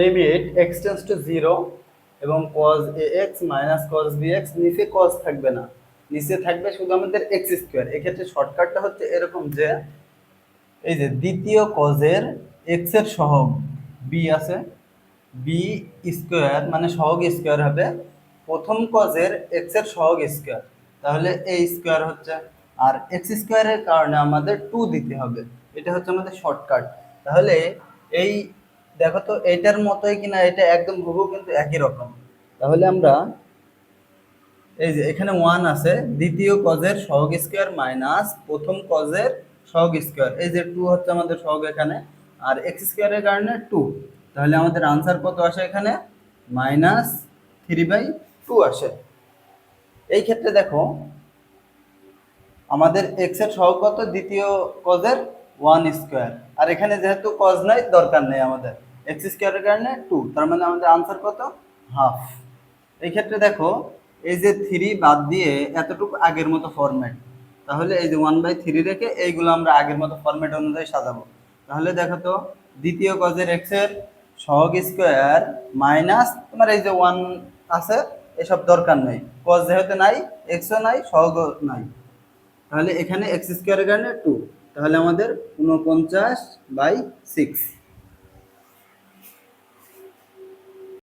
Limit x tends to zero এবং cos a x minus cos b x নিচে cos থাকবে না। নিচে থাকবে শুধু আমাদের এক্স স্কোয়ার এক্ষেত্রে শর্টকাটটা হচ্ছে এরকম যে, এই যে দ্বিতীয় কজের এক্সের সহগ বি আছে বি স্কোয়ার মানে সহগ স্কোয়ার হবে প্রথম কজের এক্সের সহগ স্কোয়ার তাহলে এই স্কোয়ার হচ্ছে, আর এক্স স্কোয়ারের কারণে আমাদের টু দিতে হবে। এটা হচ্ছে আমাদের শর্টকাট তাহলে এই দেখো তো, এটার মতোই কিনা, এটা একদম হুবহু কিন্তু একই রকম। তাহলে আমরা এই যে এখানে ওয়ান আছে, দ্বিতীয় কজের সহগ স্কোয়ার মাইনাস প্রথম কজের সহগ স্কোয়ার এই যে টু হচ্ছে আমাদের সহগ এখানে, আর এক্স স্কোয়ারের কারণে টু তাহলে আমাদের আনসার কত আসে এখানে? মাইনাস থ্রি বাই টু আসে। এই ক্ষেত্রে দেখো, আমাদের এক্সের সহগ কত? দ্বিতীয় কজের ওয়ান স্কোয়ার আর এখানে যেহেতু কজ নাই, দরকার নেই আমাদের। এক্স স্কোয়ারের কারণে টু তার মানে আমাদের আনসার কত? হাফ এই ক্ষেত্রে দেখো, এই যে থ্রি বাদ দিয়ে এতটুকু আগের মতো ফরম্যাট তাহলে এই যে ওয়ান বাই থ্রি রেখে এইগুলো আমরা আগের মতো ফরম্যাট অনুযায়ী সাজাবো। তাহলে দেখো তো, দ্বিতীয় কজের এক্সের সহগ স্কোয়ার মাইনাস তোমার এই যে ওয়ান আছে, এসব দরকার নেই। কজ যেহেতু নাই এক্সও নাই, সহগ নাই। তাহলে এখানে এক্স স্কোয়ারের কারণে টু তাহলে আমাদের উনপঞ্চাশ বাই সিক্স